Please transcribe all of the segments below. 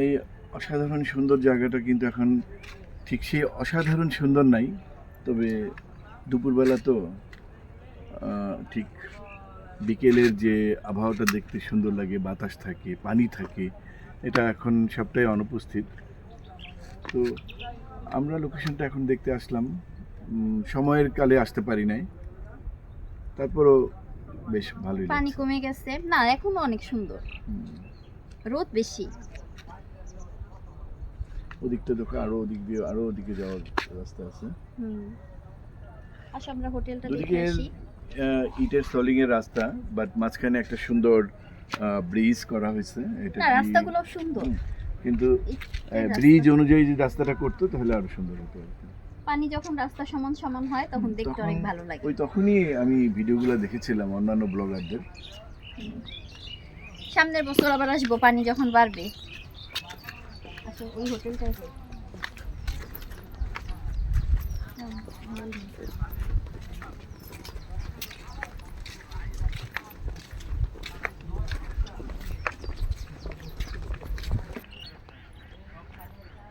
এই অসাধারণ সুন্দর জায়গাটা কিন্তু এখন ঠিক সেই অসাধারণ সুন্দর নাই তবে দুপুরবেলা তো ঠিক বিকেলের যে আবহাওয়াটা দেখতে সুন্দর লাগে বাতাস থাকে পানি থাকে এটা এখন সবটাই অনুপস্থিত। তো আমরা লোকেশনটা এখন দেখতে আসলাম সময়ের কালে আসতে পারি নাই তারপরও বেশ ভালোই পানি কমে গেছে। না এখনও অনেক সুন্দর। রোদ বেশি। ওদিকটা দেখো আরও ওদিক দিয়ে আরও ওদিকে যাওয়ার রাস্তা আছে। হুম। আমরা হোটেলটা দেখে আসি। ইটের সলিং এর রাস্তা বাট মাঝখানে একটা সুন্দর ব্রিজ করা হয়েছে। এটা রাস্তাগুলো সুন্দর। কিন্তু ব্রিজ অনুযায়ী যদি রাস্তাটা করতো তাহলে আরও সুন্দর হতো পানি যখন রাস্তা সমান সমান হয় তখন দেখতে অনেক ভালো লাগে। ওই তখনই আমি ভিডিওগুলো দেখেছিলাম অন্যান্য ব্লগারদের। সামনের বছর আবার আসব পানি যখন বাড়বে। ওই হোটেলটাই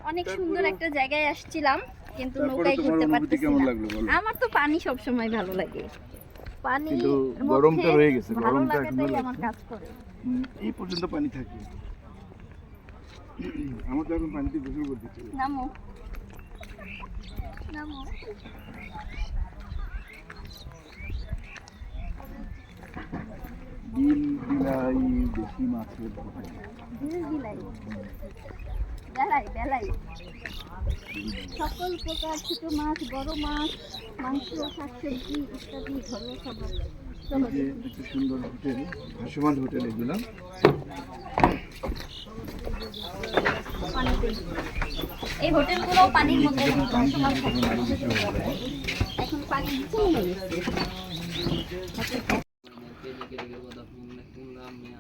অনেক সুন্দর একটা জায়গায় আসছিলাম কিন্তু নৌকায় ঘুরতে পারতেছি আমার তো পানি সব সময় ভালো লাগে। পানি কিন্তু গরমটা রয়ে গেছে, গরমটা আমার কাজ করে। এই পর্যন্ত পানি থাকে। আমার তো এখন পানিতে গোসল করতে চাই। নামো নামো বিল বিলাই বেশি মাছের। ধীরে বিলাই সকল প্রকার ছোট মাছ বড় মাছ মাংস শাকসবজি ইত্যাদি ঘরোয়া খাবার একটা সুন্দর হোটেল ভাসমান হোটেল এগুলো। এই হোটেলগুলো পানির মধ্যে এখন পানি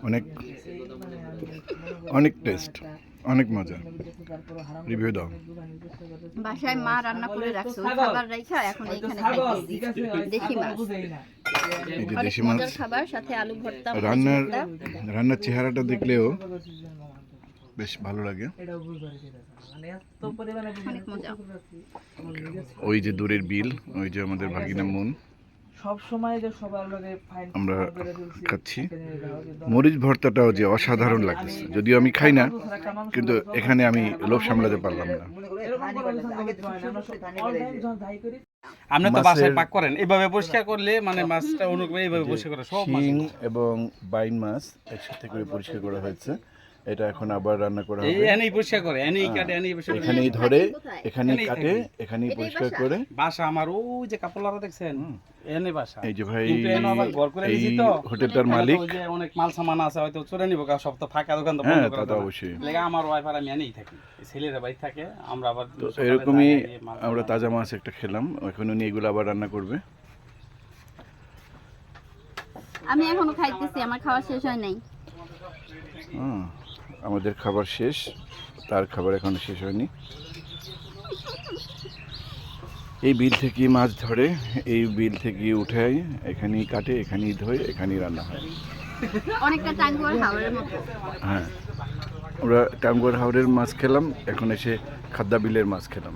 অনেক অনেক টেস্ট অনেক মজা। রিভিউ দাও। বাসায় মা রান্না করে রাখছে খাবার রাইখা এখন এইখানে দেশি মাছ। এই যে দেশি মাছ। খাবার সাথে আলু ভর্তা রান্নার রান্নার চেহারাটা দেখলেও বেশ ভালো লাগে। অনেক মজা। ওই যে দূরের বিল ওই যে আমাদের ভাগিনা মন। সব সময় যে সবার লগে ফাইন আমরা খাচ্ছি। মরিচ ভর্তাটাও যে অসাধারণ লাগতেছে। যদিও আমি খাই না কিন্তু এখানে আমি লোভ সামলাতে পারলাম না। আপনি তো মাছের- বাসায় পাক করেন। এইভাবে পরিষ্কার করলে মানে মাছটা অনুকূল এইভাবে পরিষ্কার করে সব মাছ এবং বাইন মাছ একসাথে করে পরিষ্কার করা হয়েছে। এটা এখন আবার রান্না করা হবে। এনেই পরিষ্কার করে এনেই কাটে এনেই পরিষ্কার করে। এখানেই ধরে এখানেই এখানেই কাটে এখানেই পরিষ্কার করে। বাসা আমার ওই যে কাপড় দেখছেন এনে বাসা। এই যে ভাই এনে আবার ঘর করে এই তো। হোটেলটার মালিক। ওই যে অনেক মাল সামান আছে হয়তো চলে নিব কারণ সব তো ফাঁকা দোকান তো হ্যাঁ বন্ধ তা করে তো অবশ্যই। লেগে আমার ওয়াইফ আর আমি এনেই থাকি। ছেলেরা বাড়ি থাকে আমরা আবার তো এরকমই আমরা তাজা মাছ একটা খেলাম এখন উনি এগুলো আবার রান্না করবে। আমি এখনও খাইতেছি আমার খাওয়া শেষ হয় নাই। হ্যাঁ, আমাদের খাবার শেষ। তার খাবার এখনও শেষ হয়নি। এই বিল থেকে মাছ ধরে এই বিল থেকে উঠাই এখানেই কাটে এখানেই ধোয় এখানেই রান্না হয়। অনেকটা টাঙ্গুয়ার হাওয়ারের মতো। হ্যাঁ। আমরা টাঙ্গুয়ার হাওড়ের মাছ খেলাম এখন এসে খাদ্যা বিলের মাছ খেলাম।